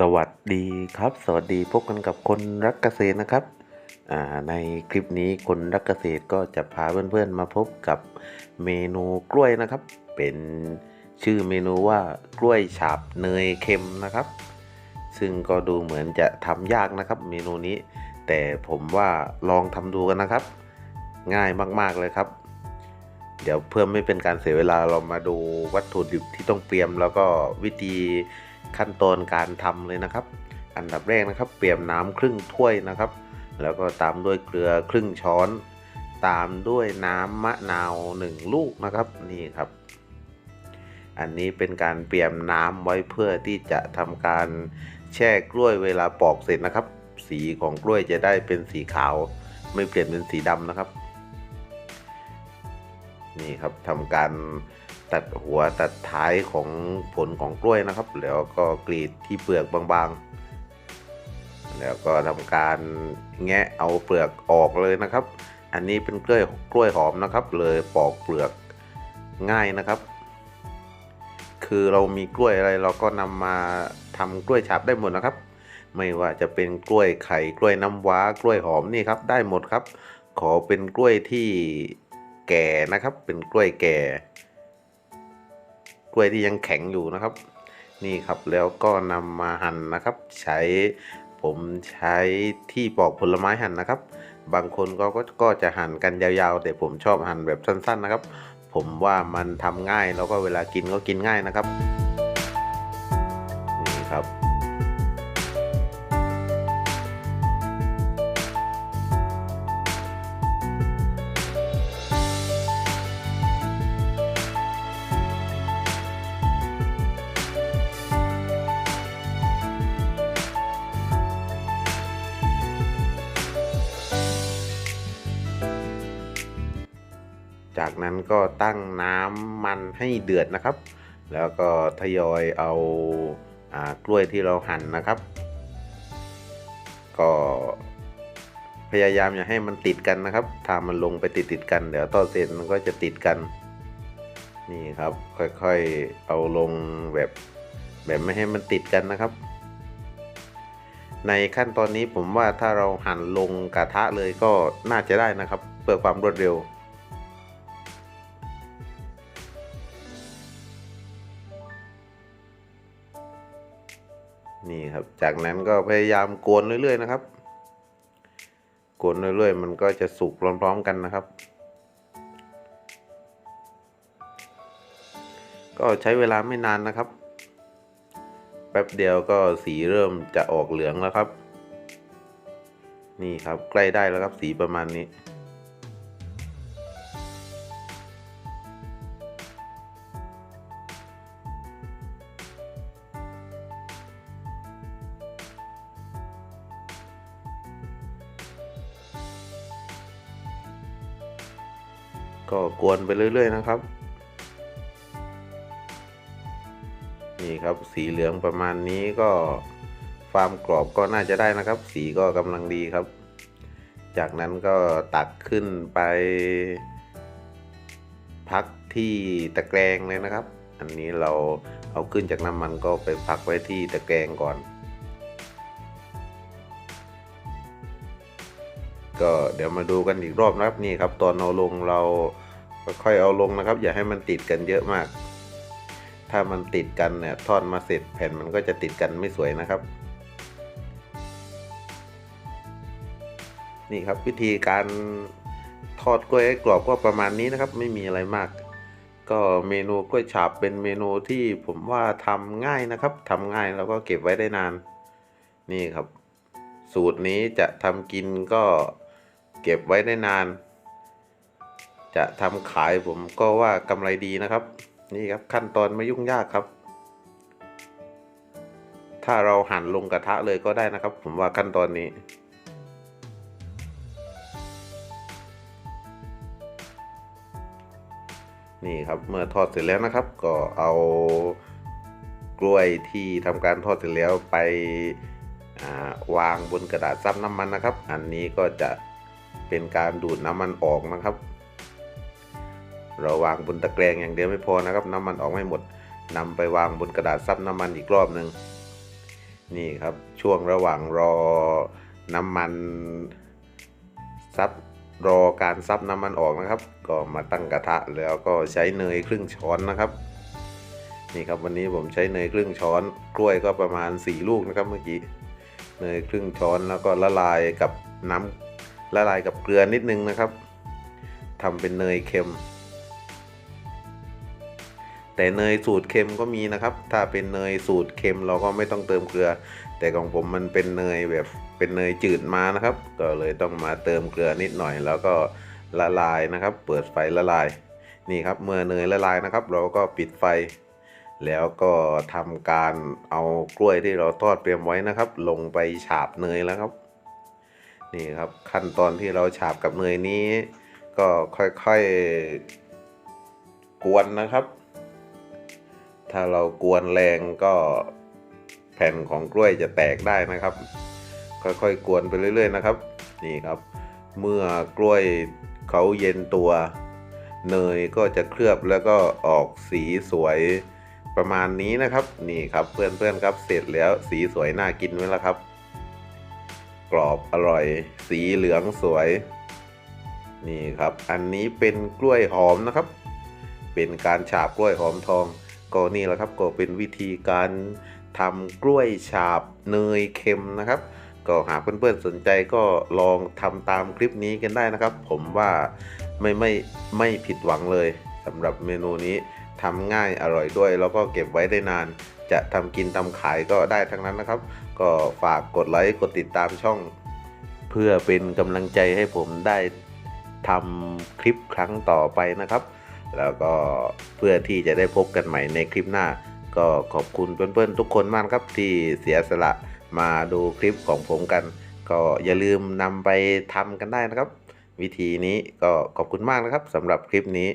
สวัสดีครับ สวัสดีพบกันกับคนรักเกษตรนะครับในคลิปนี้คนรักเกษตรก็จะพาเพื่อนๆมาพบกับเมนูกล้วยนะครับ เป็นชื่อเมนูว่ากล้วยฉาบเนยเค็มนะครับ ซึ่งก็ดูเหมือนจะทำยากนะครับ เมนูนี้ แต่ผมว่าลองทำดูกันนะครับ ง่ายมากๆเลยครับ เดี๋ยวเพื่อไม่เป็นการเสียเวลาเรามาดูวัตถุดิบที่ต้องเตรียมแล้วก็วิธี ขั้นตอนการทำเลยนะครับ อันดับแรกนะครับเตรียมน้ำครึ่งถ้วยนะครับ แล้วก็ตามด้วยเกลือครึ่งช้อน ตามด้วยน้ำมะนาวหนึ่งลูกนะครับนี่ครับ อันนี้เป็นการเตรียมน้ำไว้เพื่อที่จะทำการแช่กล้วยเวลาปอกเสร็จนะครับ สีของกล้วยจะได้เป็นสีขาว ไม่เปลี่ยนเป็นสีดำนะครับ นี่ครับทำการ ตัดหัวตัดท้ายของผลของกล้วยนะครับ แล้วก็กรีดที่เปลือกบางๆ แล้วก็ทำการแงะเอาเปลือกออกเลยนะครับ อันนี้เป็นกล้วยกล้วยหอมนะครับ เลยปอกเปลือกง่ายนะครับ คือเรามีกล้วยอะไรเราก็นำมาทำกล้วยฉาบได้หมดนะครับ ไม่ว่าจะเป็นกล้วยไข่กล้วยน้ำว้ากล้วยหอมนี่ครับ ได้หมดครับ ขอเป็นกล้วยที่แก่นะครับ เป็นกล้วยแก่ กล้วยที่ยังแข็งอยู่นะครับ นี่ครับแล้วก็นำมาหั่นนะครับ ใช้ผมใช้ที่ปอกผลไม้หั่นนะครับ บางคนก็ก็ก็จะหั่นกันยาวๆ แต่ผมชอบหั่นแบบสั้นๆนะครับ ผมว่ามันทำง่ายแล้วก็เวลากินก็กินง่ายนะครับ จากนั้นก็ตั้งน้ำมันให้เดือดนะครับ แล้วก็ทยอยเอาอากล้วยที่เราหั่นนะครับ ก็พยายามอย่าให้มันติดกันนะครับถ้ามันลงไปติดติดกัน เดี๋ยวต่อเสร็จมันก็จะติดกัน นี่ครับ ค่อยๆเอาลงแบบแบบไม่ให้มันติดกันนะครับ ในขั้นตอนนี้ผมว่าถ้าเราหั่นลงกระทะเลยก็น่าจะได้นะครับ เพื่อความรวดเร็ว นี่ครับ จากนั้นก็พยายามกวนเรื่อยๆนะครับกวนเรื่อยๆ มันก็จะสุกพร้อมๆกันนะครับ ก็ใช้เวลาไม่นานนะครับ แป๊บเดียวก็สีเริ่มจะออกเหลืองแล้วครับ นี่ครับใกล้ได้แล้วครับสีประมาณนี้ ก็กวนไปเรื่อย ๆ นะครับ นี่ครับสีเหลืองประมาณนี้ก็ความกรอบก็น่าจะได้นะครับ สีก็กำลังดีครับ จากนั้นก็ตักขึ้นไป พักที่ตะแกรงเลยนะครับ อันนี้เราเอาขึ้นจากน้ำมันก็ไปพักไว้ที่ตะแกรงก่อน ก็เดี๋ยวมาดูกันอีกรอบนะครับนี่ครับ ตอนเอาลงเราค่อยๆเอาลงนะครับ อย่าให้มันติดกันเยอะมาก ถ้ามันติดกันเนี่ยทอดมาเสร็จแผ่นมันก็จะติดกันไม่สวยนะครับ นี่ครับวิธีการทอดกล้วยให้กรอบก็ประมาณนี้นะครับ ไม่มีอะไรมาก ก็เมนูกล้วยฉาบเป็นเมนูที่ผมว่าทำง่ายนะครับทำง่ายแล้วก็เก็บไว้ได้นาน นี่ครับ สูตรนี้จะทำกินก็ เก็บไว้ได้นาน จะทำขายผมก็ว่ากำไรดีนะครับ นี่ครับขั้นตอนไม่ยุ่งยากครับ ถ้าเราหั่นลงกระทะเลยก็ได้นะครับ ผมว่าขั้นตอนนี้นี่ครับเมื่อทอดเสร็จแล้วนะครับ ก็เอากล้วยที่ทำการทอดเสร็จแล้วไปาวางบนกระดาษซับน้ำมันนะครับ อันนี้ก็จะ เป็นการดูดน้ำมันออกนะครับ เราวางบนตะแกรงอย่างเดียวไม่พอนะครับ น้ำมันออกไม่หมดนำไปวางบนกระดาษซับน้ำมันอีกรอบหนึ่งนี่ครับช่วงระหว่างรอน้ำมันซับรอการซับน้ำมันออกนะครับ ก็มาตั้งกระทะแล้วก็ใช้เนยครึ่งช้อนนะครับ นี่ครับวันนี้ผมใช้เนยครึ่งช้อน กล้วยก็ประมาณ 4 ลูกนะครับเมื่อกี้เนยครึ่งช้อนแล้วก็ละลายกับน้ำ ละลายกับเกลือนิดนึงนะครับทำเป็นเนยเค็ม แต่เนยสูตรเค็มก็มีนะครับ ถ้าเป็นเนยสูตรเค็มเราก็ไม่ต้องเติมเกลือ แต่ของผมมันเป็นเนยแบบเป็นเนยจืดมานะครับ ก็เลยต้องมาเติมเกลือนิดหน่อยแล้วก็ละลายนะครับ เปิดไฟละลาย นี่ครับเมื่อเนยละลายนะครับ เราก็ปิดไฟ แล้วก็ทำการเอากล้วยที่เราทอดเตรียมไว้นะครับ ลงไปฉาบเนยแล้วครับ นี่ครับขั้นตอนที่เราฉาบกับเนยนี้ ก็ค่อยๆกวนนะครับ ถ้าเรากวนแรงก็แผ่นของกล้วยจะแตกได้นะครับ ค่อยๆกวนไปเรื่อย ๆ นะครับ นี่ครับ เมื่อกล้วยเขาเย็นตัว เนยก็จะเคลือบแล้วก็ออกสีสวยประมาณนี้นะครับ นี่ครับเพื่อนๆครับเสร็จแล้วสีสวยน่ากินไหมล่ะครับ กรอบอร่อย สีเหลืองสวย นี่ครับ อันนี้เป็นกล้วยหอมนะครับ เป็นการฉาบกล้วยหอมทอง ก็นี่แหละครับก็เป็นวิธีการทำกล้วยฉาบเนยเค็มนะครับ ก็หากเพื่อนๆสนใจก็ลองทำตามคลิปนี้กันได้นะครับ ผมว่าไม่ไม่ไม่ผิดหวังเลยสำหรับเมนูนี้ทำง่ายอร่อยด้วย แล้วก็เก็บไว้ได้นาน จะทำกินทำขายก็ได้ทั้งนั้นนะครับ ก็ฝากกดไลค์กดติดตามช่อง เพื่อเป็นกำลังใจให้ผมได้ทำคลิปครั้งต่อไปนะครับ แล้วก็เพื่อที่จะได้พบกันใหม่ในคลิปหน้า ก็ขอบคุณเพื่อนๆทุกคนมากครับที่เสียสละมาดูคลิปของผมกัน ก็อย่าลืมนำไปทำกันได้นะครับ วิธีนี้ก็ขอบคุณมากนะครับสำหรับคลิปนี้